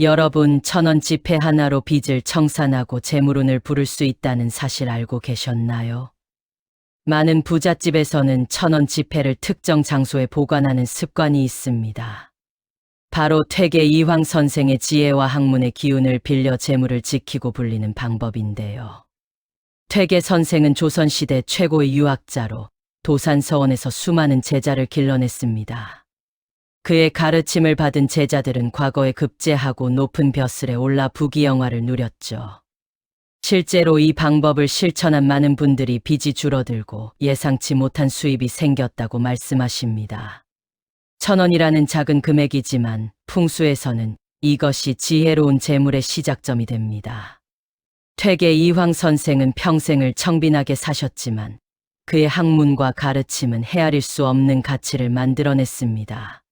여러분 천원 지폐 하나로 빚을 청산하고 재물운을 부를 수 있다는 사실 알고 계셨나요? 많은 부잣집에서는 천원 지폐를 특정 장소에 보관하는 습관이 있습니다. 바로 퇴계 이황 선생의 지혜와 학문의 기운을 빌려 재물을 지키고 불리는 방법인데요. 퇴계 선생은 조선시대 최고의 유학자로 도산서원에서 수많은 제자를 길러냈습니다. 그의 가르침을 받은 제자들은 과거에 급제하고 높은 벼슬에 올라 부귀영화를 누렸죠. 실제로 이 방법을 실천한 많은 분들이 빚이 줄어들고 예상치 못한 수입이 생겼다고 말씀하십니다. 천 원이라는 작은 금액이지만 풍수에서는 이것이 지혜로운 재물의 시작점이 됩니다. 퇴계 이황 선생은 평생을 청빈하게 사셨지만 그의 학문과 가르침은 헤아릴 수 없는 가치를 만들어냈습니다.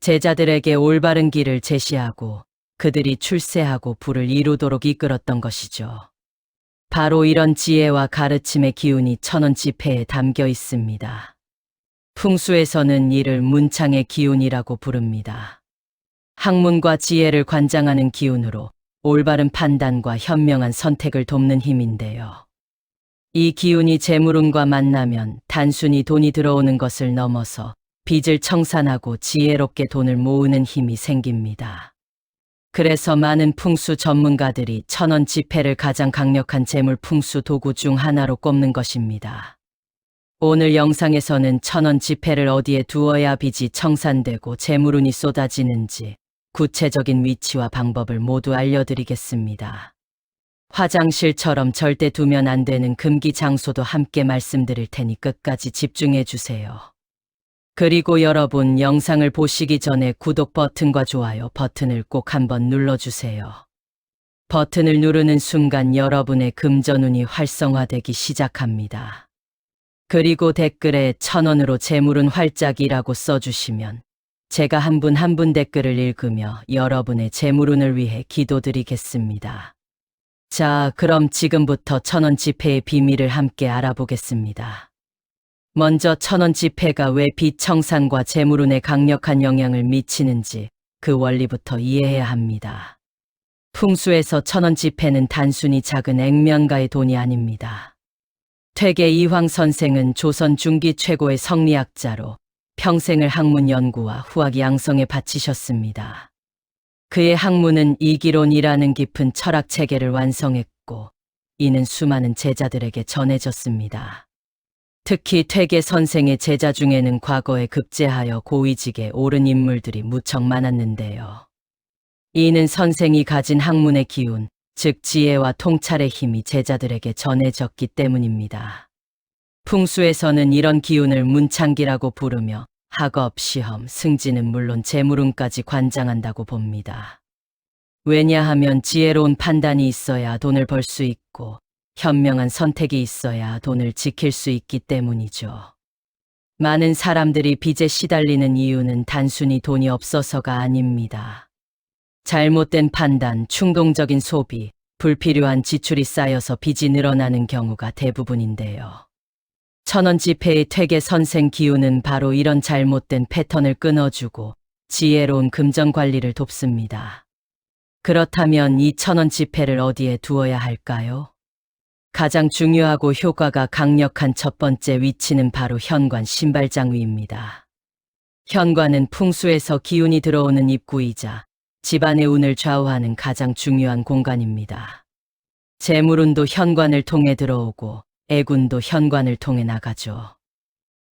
제자들에게 올바른 길을 제시하고 그들이 출세하고 부를 이루도록 이끌었던 것이죠. 바로 이런 지혜와 가르침의 기운이 천원 지폐에 담겨 있습니다. 풍수에서는 이를 문창의 기운이라고 부릅니다. 학문과 지혜를 관장하는 기운으로 올바른 판단과 현명한 선택을 돕는 힘인데요. 이 기운이 재물운과 만나면 단순히 돈이 들어오는 것을 넘어서 빚을 청산하고 지혜롭게 돈을 모으는 힘이 생깁니다. 그래서 많은 풍수 전문가들이 천원 지폐를 가장 강력한 재물 풍수 도구 중 하나로 꼽는 것입니다. 오늘 영상에서는 천원 지폐를 어디에 두어야 빚이 청산되고 재물운이 쏟아지는지 구체적인 위치와 방법을 모두 알려드리겠습니다. 화장실처럼 절대 두면 안 되는 금기 장소도 함께 말씀드릴 테니 끝까지 집중해 주세요. 그리고 여러분 영상을 보시기 전에 구독 버튼과 좋아요 버튼을 꼭 한번 눌러주세요. 버튼을 누르는 순간 여러분의 금전운이 활성화되기 시작합니다. 그리고 댓글에 천원으로 재물은 활짝이라고 써주시면 제가 한 분 한분 댓글을 읽으며 여러분의 재물운을 위해 기도드리겠습니다. 자, 그럼 지금부터 천원 지폐의 비밀을 함께 알아보겠습니다. 먼저 천원 지폐가 왜 비청산과 재물운에 강력한 영향을 미치는지 그 원리부터 이해해야 합니다. 풍수에서 천원 지폐는 단순히 작은 액면가의 돈이 아닙니다. 퇴계 이황 선생은 조선 중기 최고의 성리학자로 평생을 학문 연구와 후학 양성에 바치셨습니다. 그의 학문은 이기론이라는 깊은 철학 체계를 완성했고, 이는 수많은 제자들에게 전해졌습니다. 특히 퇴계 선생의 제자 중에는 과거에 급제하여 고위직에 오른 인물들이 무척 많았는데요. 이는 선생이 가진 학문의 기운, 즉 지혜와 통찰의 힘이 제자들에게 전해졌기 때문입니다. 풍수에서는 이런 기운을 문창기라고 부르며 학업, 시험, 승진은 물론 재물운까지 관장한다고 봅니다. 왜냐하면 지혜로운 판단이 있어야 돈을 벌 수 있고 현명한 선택이 있어야 돈을 지킬 수 있기 때문이죠. 많은 사람들이 빚에 시달리는 이유는 단순히 돈이 없어서가 아닙니다. 잘못된 판단, 충동적인 소비, 불필요한 지출이 쌓여서 빚이 늘어나는 경우가 대부분인데요. 천원 지폐의 퇴계 선생 기운은 바로 이런 잘못된 패턴을 끊어주고 지혜로운 금전 관리를 돕습니다. 그렇다면 이 천원 지폐를 어디에 두어야 할까요? 가장 중요하고 효과가 강력한 첫 번째 위치는 바로 현관 신발장 위입니다. 현관은 풍수에서 기운이 들어오는 입구이자 집안의 운을 좌우하는 가장 중요한 공간입니다. 재물운도 현관을 통해 들어오고 애군도 현관을 통해 나가죠.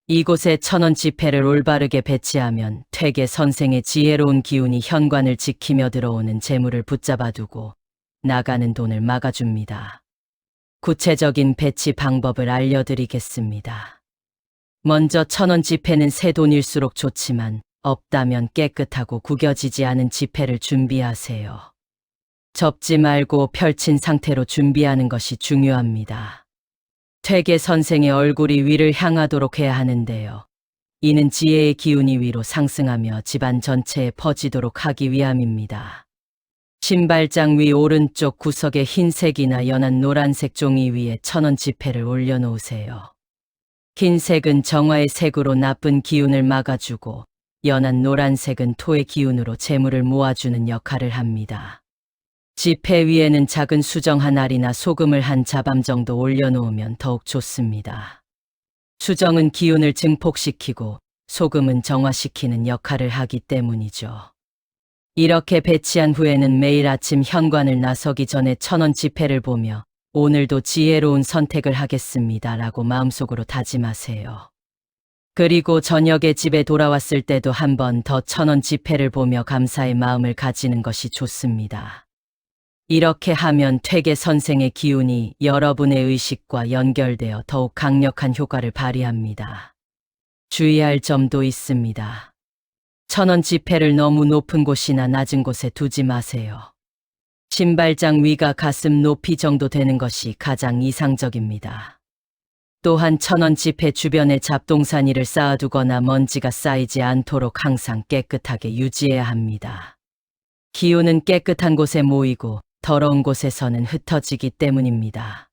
이곳에 천원 지폐를 올바르게 배치하면 퇴계 선생의 지혜로운 기운이 현관을 지키며 들어오는 재물을 붙잡아두고 나가는 돈을 막아줍니다. 구체적인 배치 방법을 알려드리겠습니다. 먼저 천원 지폐는 새 돈일수록 좋지만 없다면 깨끗하고 구겨지지 않은 지폐를 준비하세요. 접지 말고 펼친 상태로 준비하는 것이 중요합니다. 퇴계 선생의 얼굴이 위를 향하도록 해야 하는데요. 이는 지혜의 기운이 위로 상승하며 집안 전체에 퍼지도록 하기 위함입니다. 신발장 위 오른쪽 구석에 흰색이나 연한 노란색 종이 위에 천원 지폐를 올려놓으세요. 흰색은 정화의 색으로 나쁜 기운을 막아주고 연한 노란색은 토의 기운으로 재물을 모아주는 역할을 합니다. 지폐 위에는 작은 수정 한 알이나 소금을 한 자밤 정도 올려놓으면 더욱 좋습니다. 수정은 기운을 증폭시키고 소금은 정화시키는 역할을 하기 때문이죠. 이렇게 배치한 후에는 매일 아침 현관을 나서기 전에 천원 지폐를 보며 오늘도 지혜로운 선택을 하겠습니다. 라고 마음속으로 다짐하세요. 그리고 저녁에 집에 돌아왔을 때도 한 번 더 천원 지폐를 보며 감사의 마음을 가지는 것이 좋습니다. 이렇게 하면 퇴계 선생의 기운이 여러분의 의식과 연결되어 더욱 강력한 효과를 발휘합니다. 주의할 점도 있습니다. 천원 지폐를 너무 높은 곳이나 낮은 곳에 두지 마세요. 신발장 위가 가슴 높이 정도 되는 것이 가장 이상적입니다. 또한 천원 지폐 주변에 잡동사니를 쌓아두거나 먼지가 쌓이지 않도록 항상 깨끗하게 유지해야 합니다. 기운은 깨끗한 곳에 모이고 더러운 곳에서는 흩어지기 때문입니다.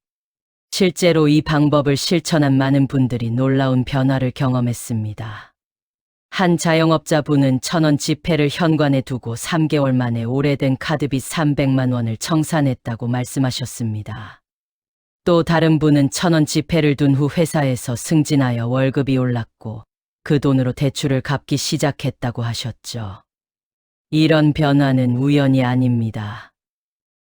실제로 이 방법을 실천한 많은 분들이 놀라운 변화를 경험했습니다. 한 자영업자분은 천원 지폐를 현관에 두고 3개월 만에 오래된 카드빚 300만 원을 청산했다고 말씀하셨습니다. 또 다른 분은 천원 지폐를 둔 후 회사에서 승진하여 월급이 올랐고 그 돈으로 대출을 갚기 시작했다고 하셨죠. 이런 변화는 우연이 아닙니다.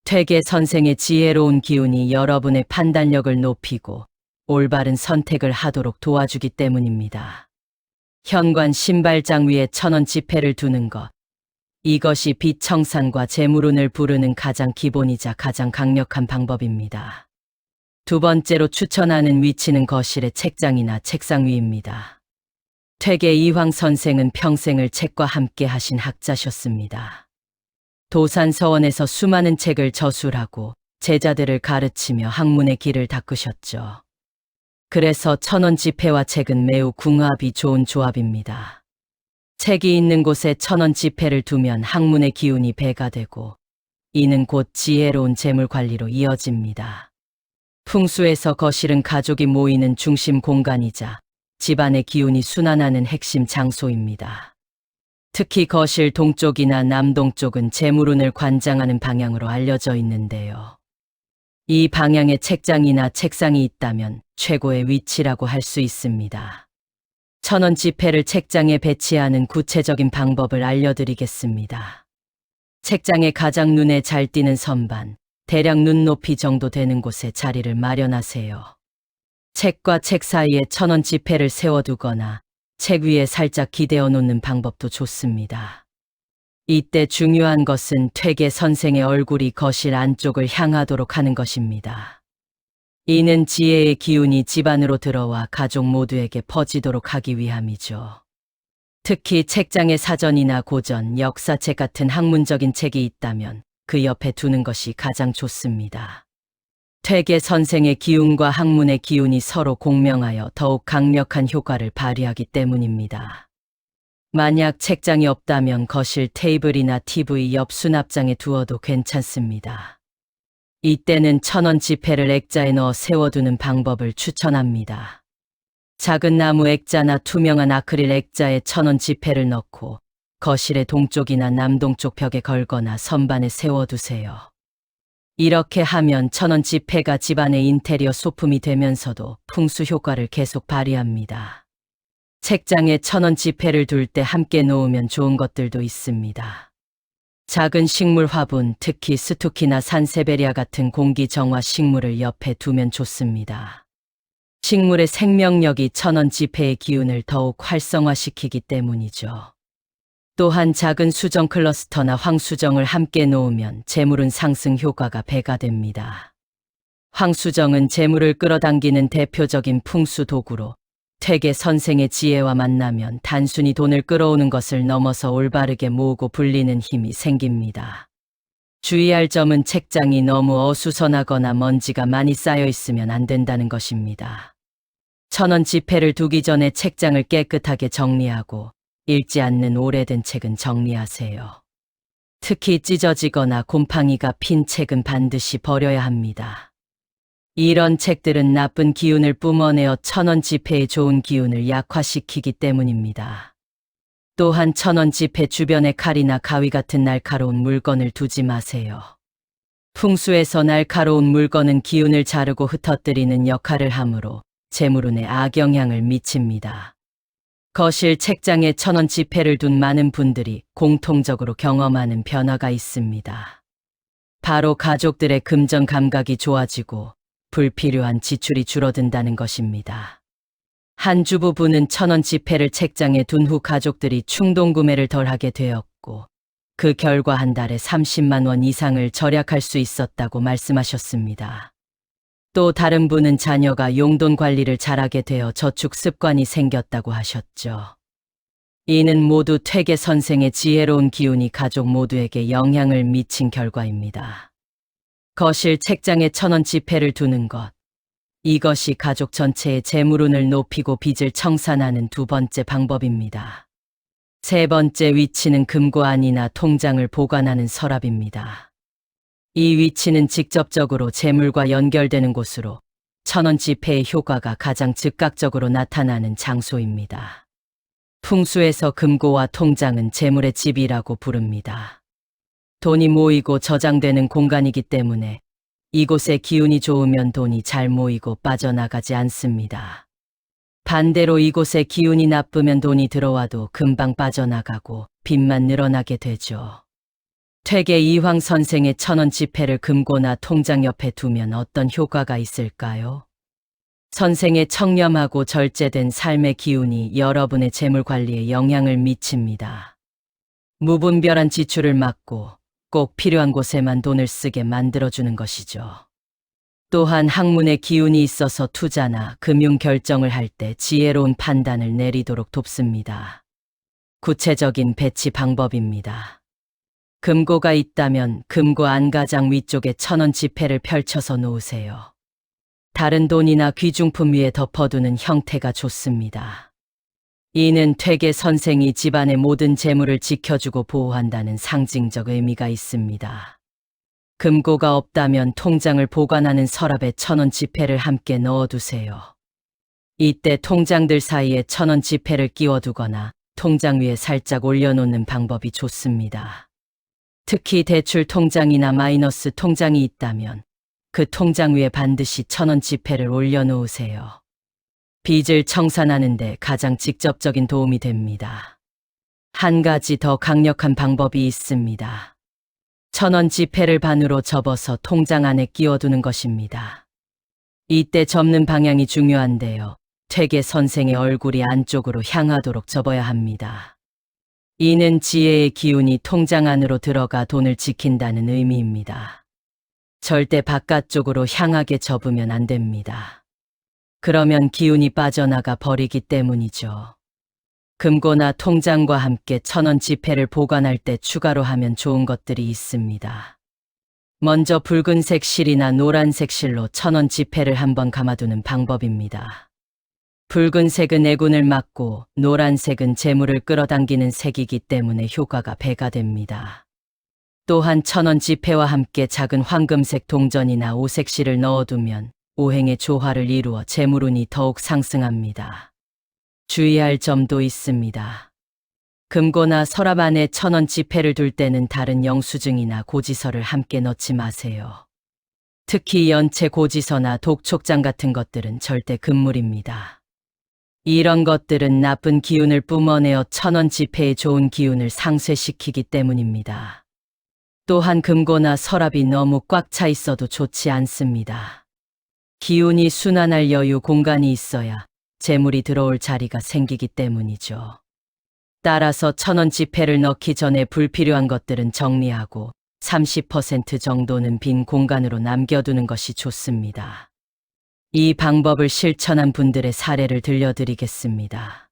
퇴계 선생의 지혜로운 기운이 여러분의 판단력을 높이고 올바른 선택을 하도록 도와주기 때문입니다. 현관 신발장 위에 천원 지폐를 두는 것. 이것이 빚 청산과 재물운을 부르는 가장 기본이자 가장 강력한 방법입니다. 두 번째로 추천하는 위치는 거실의 책장이나 책상 위입니다. 퇴계 이황 선생은 평생을 책과 함께 하신 학자셨습니다. 도산 서원에서 수많은 책을 저술하고 제자들을 가르치며 학문의 길을 닦으셨죠. 그래서 천원 지폐와 책은 매우 궁합이 좋은 조합입니다. 책이 있는 곳에 천원 지폐를 두면 학문의 기운이 배가 되고 이는 곧 지혜로운 재물 관리로 이어집니다. 풍수에서 거실은 가족이 모이는 중심 공간이자 집안의 기운이 순환하는 핵심 장소입니다. 특히 거실 동쪽이나 남동쪽은 재물운을 관장하는 방향으로 알려져 있는데요. 이 방향에 책장이나 책상이 있다면 최고의 위치라고 할 수 있습니다. 천원 지폐를 책장에 배치하는 구체적인 방법을 알려드리겠습니다. 책장에 가장 눈에 잘 띄는 선반, 대략 눈높이 정도 되는 곳에 자리를 마련하세요. 책과 책 사이에 천원 지폐를 세워두거나 책 위에 살짝 기대어 놓는 방법도 좋습니다. 이때 중요한 것은 퇴계 선생의 얼굴이 거실 안쪽을 향하도록 하는 것입니다. 이는 지혜의 기운이 집안으로 들어와 가족 모두에게 퍼지도록 하기 위함이죠. 특히 책장에 사전이나 고전, 역사책 같은 학문적인 책이 있다면 그 옆에 두는 것이 가장 좋습니다. 퇴계 선생의 기운과 학문의 기운이 서로 공명하여 더욱 강력한 효과를 발휘하기 때문입니다. 만약 책장이 없다면 거실 테이블이나 TV 옆 수납장에 두어도 괜찮습니다. 이때는 천원 지폐를 액자에 넣어 세워두는 방법을 추천합니다. 작은 나무 액자나 투명한 아크릴 액자에 천원 지폐를 넣고 거실의 동쪽이나 남동쪽 벽에 걸거나 선반에 세워두세요. 이렇게 하면 천원 지폐가 집안의 인테리어 소품이 되면서도 풍수 효과를 계속 발휘합니다. 책장에 천원 지폐를 둘 때 함께 놓으면 좋은 것들도 있습니다. 작은 식물 화분, 특히 스투키나 산세베리아 같은 공기 정화 식물을 옆에 두면 좋습니다. 식물의 생명력이 천원 지폐의 기운을 더욱 활성화시키기 때문이죠. 또한 작은 수정 클러스터나 황수정을 함께 놓으면 재물은 상승 효과가 배가 됩니다. 황수정은 재물을 끌어당기는 대표적인 풍수 도구로 퇴계 선생의 지혜와 만나면 단순히 돈을 끌어오는 것을 넘어서 올바르게 모으고 불리는 힘이 생깁니다. 주의할 점은 책장이 너무 어수선하거나 먼지가 많이 쌓여 있으면 안 된다는 것입니다. 천원 지폐를 두기 전에 책장을 깨끗하게 정리하고 읽지 않는 오래된 책은 정리하세요. 특히 찢어지거나 곰팡이가 핀 책은 반드시 버려야 합니다. 이런 책들은 나쁜 기운을 뿜어내어 천원 지폐의 좋은 기운을 약화시키기 때문입니다. 또한 천원 지폐 주변에 칼이나 가위 같은 날카로운 물건을 두지 마세요. 풍수에서 날카로운 물건은 기운을 자르고 흩어뜨리는 역할을 하므로 재물운에 악영향을 미칩니다. 거실 책장에 천원 지폐를 둔 많은 분들이 공통적으로 경험하는 변화가 있습니다. 바로 가족들의 금전 감각이 좋아지고 불필요한 지출이 줄어든다는 것입니다. 한 주부분은 천원 지폐를 책장에 둔 후 가족들이 충동 구매를 덜 하게 되었고, 그 결과 한 달에 30만 원 이상을 절약할 수 있었다고 말씀하셨습니다. 또 다른 분은 자녀가 용돈 관리를 잘하게 되어 저축 습관이 생겼다고 하셨죠. 이는 모두 퇴계 선생의 지혜로운 기운이 가족 모두에게 영향을 미친 결과입니다. 거실 책장에 천원 지폐를 두는 것. 이것이 가족 전체의 재물운을 높이고 빚을 청산하는 두 번째 방법입니다. 세 번째 위치는 금고 안이나 통장을 보관하는 서랍입니다. 이 위치는 직접적으로 재물과 연결되는 곳으로 천원 지폐의 효과가 가장 즉각적으로 나타나는 장소입니다. 풍수에서 금고와 통장은 재물의 집이라고 부릅니다. 돈이 모이고 저장되는 공간이기 때문에 이곳에 기운이 좋으면 돈이 잘 모이고 빠져나가지 않습니다. 반대로 이곳에 기운이 나쁘면 돈이 들어와도 금방 빠져나가고 빚만 늘어나게 되죠. 퇴계 이황 선생의 천원 지폐를 금고나 통장 옆에 두면 어떤 효과가 있을까요? 선생의 청렴하고 절제된 삶의 기운이 여러분의 재물 관리에 영향을 미칩니다. 무분별한 지출을 막고 꼭 필요한 곳에만 돈을 쓰게 만들어주는 것이죠. 또한 학문의 기운이 있어서 투자나 금융 결정을 할 때 지혜로운 판단을 내리도록 돕습니다. 구체적인 배치 방법입니다. 금고가 있다면 금고 안가장 위쪽에 천원 지폐를 펼쳐서 놓으세요. 다른 돈이나 귀중품 위에 덮어두는 형태가 좋습니다. 이는 퇴계 선생이 집안의 모든 재물을 지켜주고 보호한다는 상징적 의미가 있습니다. 금고가 없다면 통장을 보관하는 서랍에 천원 지폐를 함께 넣어두세요. 이때 통장들 사이에 천원 지폐를 끼워두거나 통장 위에 살짝 올려놓는 방법이 좋습니다. 특히 대출 통장이나 마이너스 통장이 있다면 그 통장 위에 반드시 천원 지폐를 올려놓으세요. 빚을 청산하는데 가장 직접적인 도움이 됩니다. 한 가지 더 강력한 방법이 있습니다. 천원 지폐를 반으로 접어서 통장 안에 끼워두는 것입니다. 이때 접는 방향이 중요한데요. 퇴계 선생의 얼굴이 안쪽으로 향하도록 접어야 합니다. 이는 지혜의 기운이 통장 안으로 들어가 돈을 지킨다는 의미입니다. 절대 바깥쪽으로 향하게 접으면 안 됩니다. 그러면 기운이 빠져나가 버리기 때문이죠. 금고나 통장과 함께 천원 지폐를 보관할 때 추가로 하면 좋은 것들이 있습니다. 먼저 붉은색 실이나 노란색 실로 천원 지폐를 한번 감아두는 방법입니다. 붉은색은 애군을 막고 노란색은 재물을 끌어당기는 색이기 때문에 효과가 배가 됩니다. 또한 천원 지폐와 함께 작은 황금색 동전이나 오색 실을 넣어두면 오행의 조화를 이루어 재물운이 더욱 상승합니다. 주의할 점도 있습니다. 금고나 서랍 안에 천원 지폐를 둘 때는 다른 영수증이나 고지서를 함께 넣지 마세요. 특히 연체 고지서나 독촉장 같은 것들은 절대 금물입니다. 이런 것들은 나쁜 기운을 뿜어내어 천원 지폐의 좋은 기운을 상쇄시키기 때문입니다. 또한 금고나 서랍이 너무 꽉 차 있어도 좋지 않습니다. 기운이 순환할 여유 공간이 있어야 재물이 들어올 자리가 생기기 때문이죠. 따라서 천원 지폐를 넣기 전에 불필요한 것들은 정리하고 30% 정도는 빈 공간으로 남겨두는 것이 좋습니다. 이 방법을 실천한 분들의 사례를 들려드리겠습니다.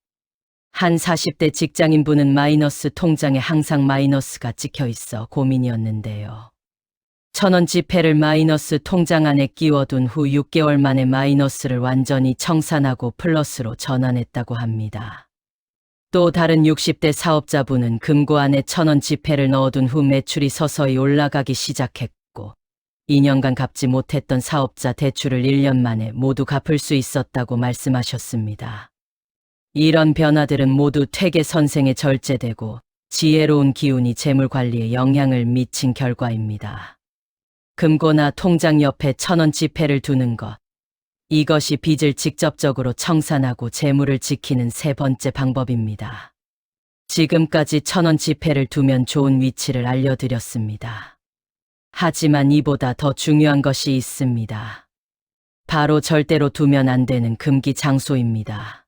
한 40대 직장인분은 마이너스 통장에 항상 마이너스가 찍혀 있어 고민이었는데요. 천원 지폐를 마이너스 통장 안에 끼워둔 후 6개월 만에 마이너스를 완전히 청산하고 플러스로 전환했다고 합니다. 또 다른 60대 사업자분은 금고 안에 천원 지폐를 넣어둔 후 매출이 서서히 올라가기 시작했고 2년간 갚지 못했던 사업자 대출을 1년 만에 모두 갚을 수 있었다고 말씀하셨습니다. 이런 변화들은 모두 퇴계 선생의 절제되고 지혜로운 기운이 재물 관리에 영향을 미친 결과입니다. 금고나 통장 옆에 천원 지폐를 두는 것. 이것이 빚을 직접적으로 청산하고 재물을 지키는 세 번째 방법입니다. 지금까지 천원 지폐를 두면 좋은 위치를 알려드렸습니다. 하지만 이보다 더 중요한 것이 있습니다. 바로 절대로 두면 안 되는 금기 장소입니다.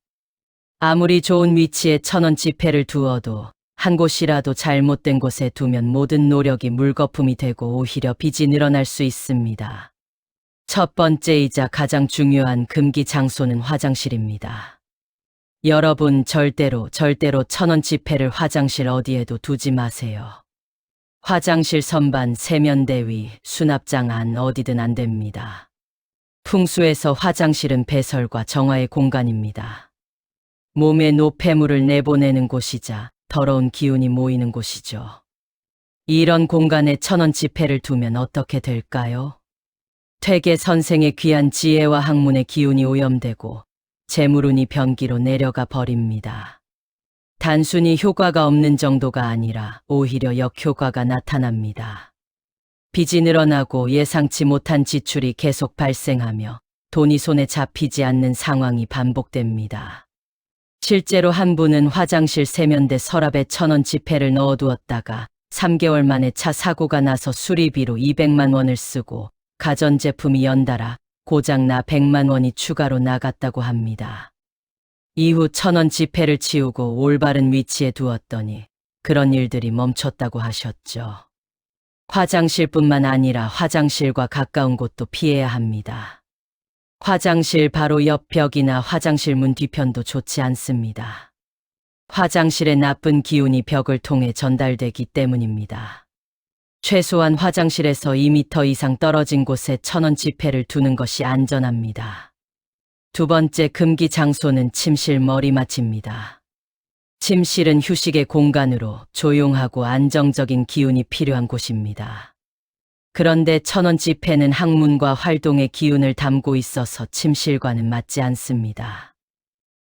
아무리 좋은 위치에 천원 지폐를 두어도 한 곳이라도 잘못된 곳에 두면 모든 노력이 물거품이 되고 오히려 빚이 늘어날 수 있습니다. 첫 번째이자 가장 중요한 금기 장소는 화장실입니다. 여러분 절대로 절대로 천원 지폐를 화장실 어디에도 두지 마세요. 화장실 선반, 세면대 위, 수납장 안 어디든 안 됩니다. 풍수에서 화장실은 배설과 정화의 공간입니다. 몸에 노폐물을 내보내는 곳이자 더러운 기운이 모이는 곳이죠. 이런 공간에 천원 지폐를 두면 어떻게 될까요? 퇴계 선생의 귀한 지혜와 학문의 기운이 오염되고 재물운이 변기로 내려가 버립니다. 단순히 효과가 없는 정도가 아니라 오히려 역효과가 나타납니다. 빚이 늘어나고 예상치 못한 지출이 계속 발생하며 돈이 손에 잡히지 않는 상황이 반복됩니다. 실제로 한 분은 화장실 세면대 서랍에 천원 지폐를 넣어두었다가 3개월 만에 차 사고가 나서 수리비로 200만 원을 쓰고 가전제품이 연달아 고장나 100만 원이 추가로 나갔다고 합니다. 이후 천원 지폐를 치우고 올바른 위치에 두었더니 그런 일들이 멈췄다고 하셨죠. 화장실뿐만 아니라 화장실과 가까운 곳도 피해야 합니다. 화장실 바로 옆 벽이나 화장실 문 뒤편도 좋지 않습니다. 화장실의 나쁜 기운이 벽을 통해 전달되기 때문입니다. 최소한 화장실에서 2m 이상 떨어진 곳에 천원 지폐를 두는 것이 안전합니다. 두 번째 금기 장소는 침실 머리맡입니다. 침실은 휴식의 공간으로 조용하고 안정적인 기운이 필요한 곳입니다. 그런데 천원 지폐는 학문과 활동의 기운을 담고 있어서 침실과는 맞지 않습니다.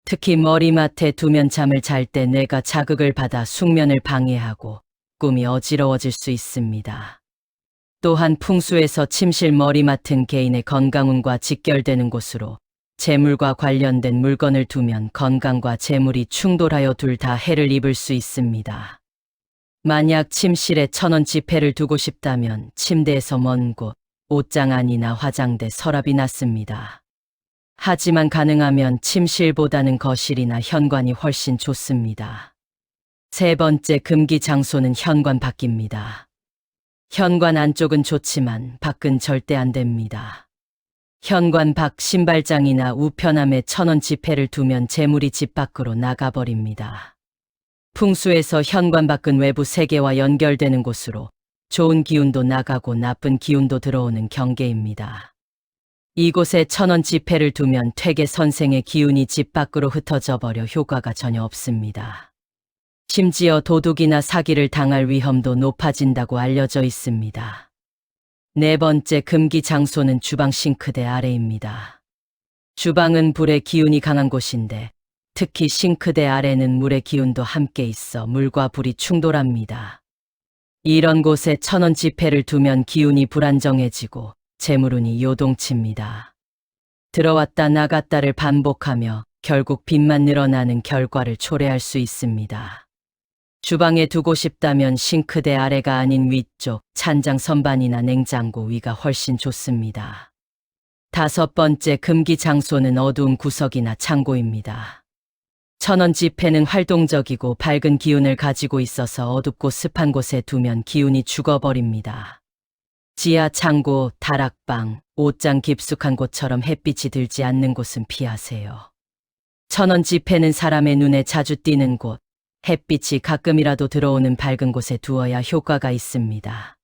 특히 머리맡에 두면 잠을 잘 때 뇌가 자극을 받아 숙면을 방해하고 꿈이 어지러워질 수 있습니다. 또한 풍수에서 침실 머리맡은 개인의 건강운과 직결되는 곳으로 재물과 관련된 물건을 두면 건강과 재물이 충돌하여 둘 다 해를 입을 수 있습니다. 만약 침실에 천원 지폐를 두고 싶다면 침대에서 먼 곳, 옷장 안이나 화장대, 서랍이 낫습니다. 하지만 가능하면 침실보다는 거실이나 현관이 훨씬 좋습니다. 세 번째 금기 장소는 현관 밖입니다. 현관 안쪽은 좋지만 밖은 절대 안 됩니다. 현관 밖 신발장이나 우편함에 천원 지폐를 두면 재물이 집 밖으로 나가버립니다. 풍수에서 현관 밖은 외부 세계와 연결되는 곳으로 좋은 기운도 나가고 나쁜 기운도 들어오는 경계입니다. 이곳에 천원 지폐를 두면 퇴계 선생의 기운이 집 밖으로 흩어져 버려 효과가 전혀 없습니다. 심지어 도둑이나 사기를 당할 위험도 높아진다고 알려져 있습니다. 네 번째 금기 장소는 주방 싱크대 아래입니다. 주방은 불의 기운이 강한 곳인데 특히 싱크대 아래는 물의 기운도 함께 있어 물과 불이 충돌합니다. 이런 곳에 천원 지폐를 두면 기운이 불안정해지고 재물운이 요동칩니다. 들어왔다 나갔다를 반복하며 결국 빚만 늘어나는 결과를 초래할 수 있습니다. 주방에 두고 싶다면 싱크대 아래가 아닌 위쪽, 찬장 선반이나 냉장고 위가 훨씬 좋습니다. 다섯 번째 금기 장소는 어두운 구석이나 창고입니다. 천원 지폐는 활동적이고 밝은 기운을 가지고 있어서 어둡고 습한 곳에 두면 기운이 죽어버립니다. 지하 창고, 다락방, 옷장 깊숙한 곳처럼 햇빛이 들지 않는 곳은 피하세요. 천원 지폐는 사람의 눈에 자주 띄는 곳, 햇빛이 가끔이라도 들어오는 밝은 곳에 두어야 효과가 있습니다.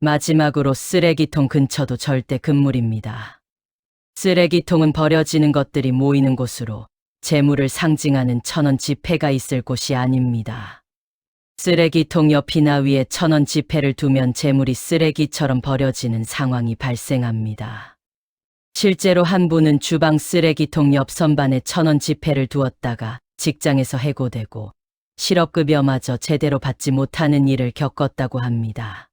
마지막으로 쓰레기통 근처도 절대 금물입니다. 쓰레기통은 버려지는 것들이 모이는 곳으로 재물을 상징하는 천원 지폐가 있을 곳이 아닙니다. 쓰레기통 옆이나 위에 천원 지폐를 두면 재물이 쓰레기처럼 버려지는 상황이 발생합니다. 실제로 한 분은 주방 쓰레기통 옆 선반에 천원 지폐를 두었다가 직장에서 해고되고 실업급여마저 제대로 받지 못하는 일을 겪었다고 합니다.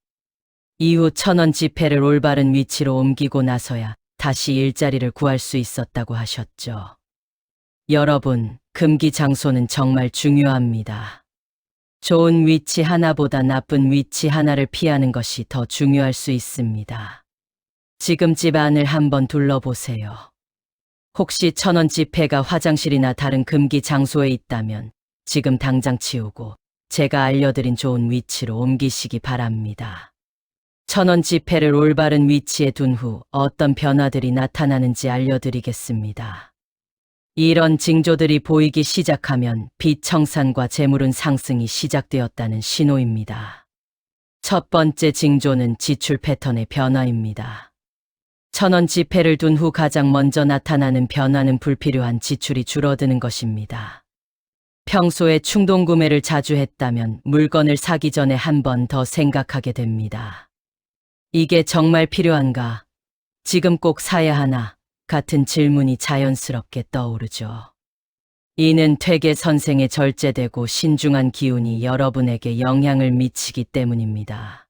이후 천원 지폐를 올바른 위치로 옮기고 나서야 다시 일자리를 구할 수 있었다고 하셨죠. 여러분, 금기 장소는 정말 중요합니다. 좋은 위치 하나보다 나쁜 위치 하나를 피하는 것이 더 중요할 수 있습니다. 지금 집 안을 한번 둘러보세요. 혹시 천원 지폐가 화장실이나 다른 금기 장소에 있다면 지금 당장 치우고 제가 알려드린 좋은 위치로 옮기시기 바랍니다. 천원 지폐를 올바른 위치에 둔 후 어떤 변화들이 나타나는지 알려드리겠습니다. 이런 징조들이 보이기 시작하면 빚 청산과 재물운 상승이 시작되었다는 신호입니다. 첫 번째 징조는 지출 패턴의 변화입니다. 천원 지폐를 둔 후 가장 먼저 나타나는 변화는 불필요한 지출이 줄어드는 것입니다. 평소에 충동 구매를 자주 했다면 물건을 사기 전에 한 번 더 생각하게 됩니다. 이게 정말 필요한가? 지금 꼭 사야 하나? 같은 질문이 자연스럽게 떠오르죠. 이는 퇴계 선생의 절제되고 신중한 기운이 여러분에게 영향을 미치기 때문입니다.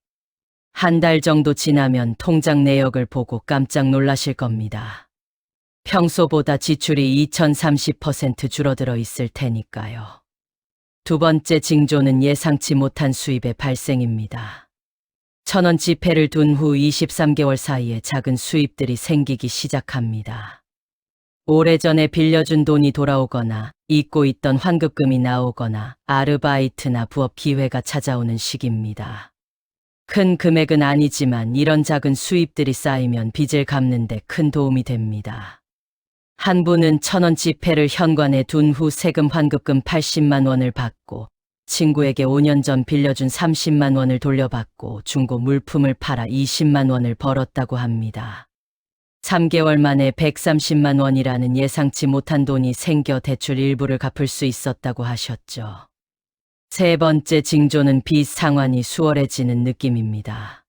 한 달 정도 지나면 통장 내역을 보고 깜짝 놀라실 겁니다. 평소보다 지출이 2030% 줄어들어 있을 테니까요. 두 번째 징조는 예상치 못한 수입의 발생입니다. 천원 지폐를 둔 후 23개월 사이에 작은 수입들이 생기기 시작합니다. 오래전에 빌려준 돈이 돌아오거나 잊고 있던 환급금이 나오거나 아르바이트나 부업 기회가 찾아오는 시기입니다. 큰 금액은 아니지만 이런 작은 수입들이 쌓이면 빚을 갚는데 큰 도움이 됩니다. 한 분은 천원 지폐를 현관에 둔 후 세금 환급금 80만 원을 받고 친구에게 5년 전 빌려준 30만 원을 돌려받고 중고 물품을 팔아 20만 원을 벌었다고 합니다. 3개월 만에 130만 원이라는 예상치 못한 돈이 생겨 대출 일부를 갚을 수 있었다고 하셨죠. 세 번째 징조는 빚 상환이 수월해지는 느낌입니다.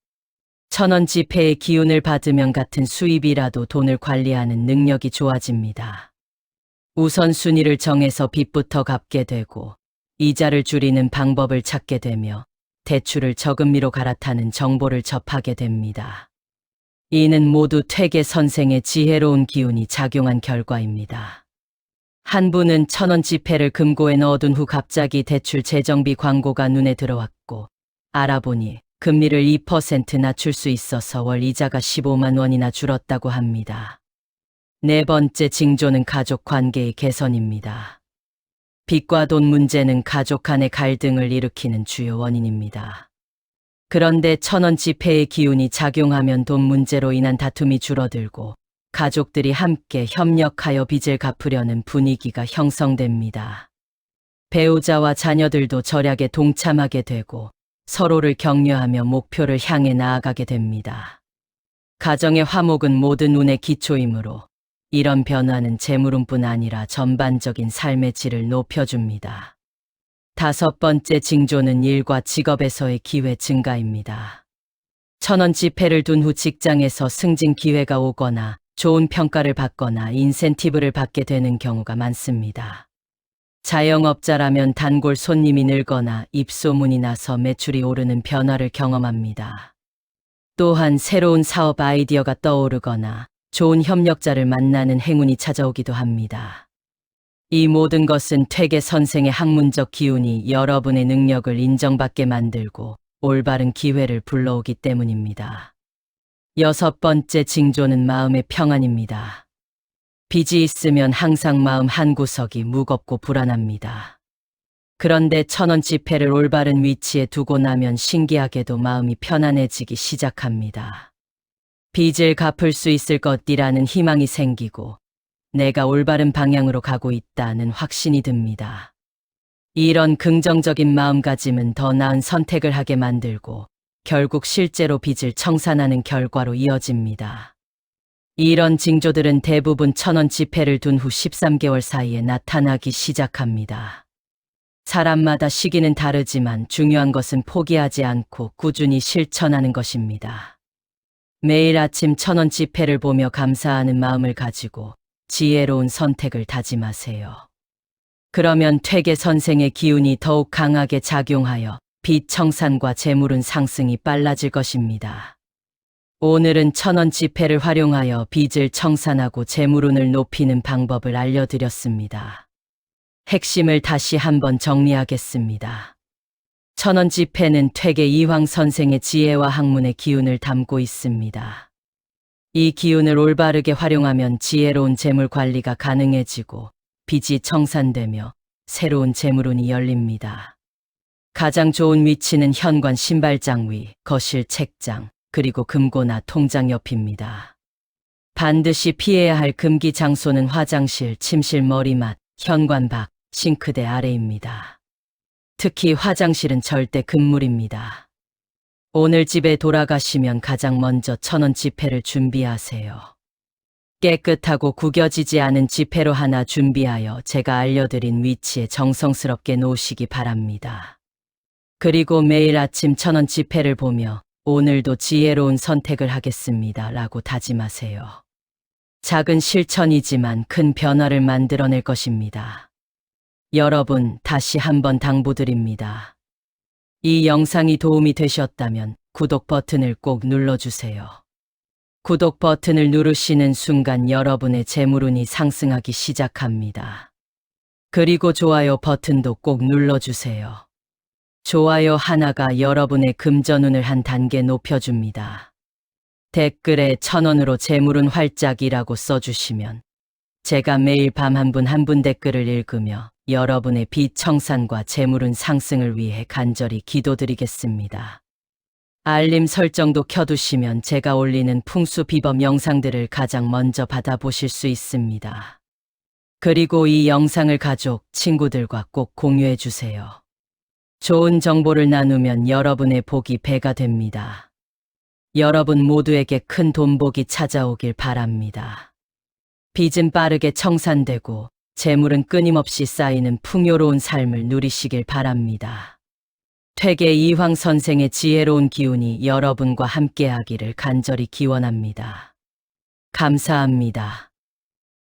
천원 지폐의 기운을 받으면 같은 수입이라도 돈을 관리하는 능력이 좋아집니다. 우선순위를 정해서 빚부터 갚게 되고 이자를 줄이는 방법을 찾게 되며 대출을 저금리로 갈아타는 정보를 접하게 됩니다. 이는 모두 퇴계 선생의 지혜로운 기운이 작용한 결과입니다. 한 분은 천원 지폐를 금고에 넣어둔 후 갑자기 대출 재정비 광고가 눈에 들어왔고 알아보니 금리를 2% 낮출 수 있어서 월 이자가 15만 원이나 줄었다고 합니다. 네 번째 징조는 가족 관계의 개선입니다. 빚과 돈 문제는 가족 간의 갈등을 일으키는 주요 원인입니다. 그런데 천원 지폐의 기운이 작용하면 돈 문제로 인한 다툼이 줄어들고 가족들이 함께 협력하여 빚을 갚으려는 분위기가 형성됩니다. 배우자와 자녀들도 절약에 동참하게 되고 서로를 격려하며 목표를 향해 나아가게 됩니다. 가정의 화목은 모든 운의 기초이므로 이런 변화는 재물운뿐 아니라 전반적인 삶의 질을 높여줍니다. 다섯 번째 징조는 일과 직업에서의 기회 증가입니다. 천원 지폐를 둔 후 직장에서 승진 기회가 오거나 좋은 평가를 받거나 인센티브를 받게 되는 경우가 많습니다. 자영업자라면 단골 손님이 늘거나 입소문이 나서 매출이 오르는 변화를 경험합니다. 또한 새로운 사업 아이디어가 떠오르거나 좋은 협력자를 만나는 행운이 찾아오기도 합니다. 이 모든 것은 퇴계 선생의 학문적 기운이 여러분의 능력을 인정받게 만들고 올바른 기회를 불러오기 때문입니다. 여섯 번째 징조는 마음의 평안입니다. 빚이 있으면 항상 마음 한 구석이 무겁고 불안합니다. 그런데 천원 지폐를 올바른 위치에 두고 나면 신기하게도 마음이 편안해지기 시작합니다. 빚을 갚을 수 있을 것이라는 희망이 생기고 내가 올바른 방향으로 가고 있다는 확신이 듭니다. 이런 긍정적인 마음가짐은 더 나은 선택을 하게 만들고 결국 실제로 빚을 청산하는 결과로 이어집니다. 이런 징조들은 대부분 천원 지폐를 둔 후 13개월 사이에 나타나기 시작합니다. 사람마다 시기는 다르지만 중요한 것은 포기하지 않고 꾸준히 실천하는 것입니다. 매일 아침 천원 지폐를 보며 감사하는 마음을 가지고 지혜로운 선택을 다짐하세요. 그러면 퇴계 선생의 기운이 더욱 강하게 작용하여 빚 청산과 재물은 상승이 빨라질 것입니다. 오늘은 천원 지폐를 활용하여 빚을 청산하고 재물운을 높이는 방법을 알려드렸습니다. 핵심을 다시 한번 정리하겠습니다. 천원 지폐는 퇴계 이황 선생의 지혜와 학문의 기운을 담고 있습니다. 이 기운을 올바르게 활용하면 지혜로운 재물 관리가 가능해지고 빚이 청산되며 새로운 재물운이 열립니다. 가장 좋은 위치는 현관 신발장 위, 거실 책장, 그리고 금고나 통장 옆입니다. 반드시 피해야 할 금기 장소는 화장실, 침실 머리맡, 현관 밖, 싱크대 아래입니다. 특히 화장실은 절대 금물입니다. 오늘 집에 돌아가시면 가장 먼저 천원 지폐를 준비하세요. 깨끗하고 구겨지지 않은 지폐로 하나 준비하여 제가 알려드린 위치에 정성스럽게 놓으시기 바랍니다. 그리고 매일 아침 천원 지폐를 보며 오늘도 지혜로운 선택을 하겠습니다. 라고 다짐하세요. 작은 실천이지만 큰 변화를 만들어낼 것입니다. 여러분, 다시 한번 당부드립니다. 이 영상이 도움이 되셨다면 구독 버튼을 꼭 눌러주세요. 구독 버튼을 누르시는 순간 여러분의 재물운이 상승하기 시작합니다. 그리고 좋아요 버튼도 꼭 눌러주세요. 좋아요 하나가 여러분의 금전운을 한 단계 높여줍니다. 댓글에 천원으로 재물운 활짝이라고 써주시면 제가 매일 밤 한 분 한 분 댓글을 읽으며 여러분의 빚 청산과 재물운 상승을 위해 간절히 기도드리겠습니다. 알림 설정도 켜두시면 제가 올리는 풍수 비법 영상들을 가장 먼저 받아보실 수 있습니다. 그리고 이 영상을 가족, 친구들과 꼭 공유해 주세요. 좋은 정보를 나누면 여러분의 복이 배가 됩니다. 여러분 모두에게 큰 돈복이 찾아오길 바랍니다. 빚은 빠르게 청산되고 재물은 끊임없이 쌓이는 풍요로운 삶을 누리시길 바랍니다. 퇴계 이황 선생의 지혜로운 기운이 여러분과 함께하기를 간절히 기원합니다. 감사합니다.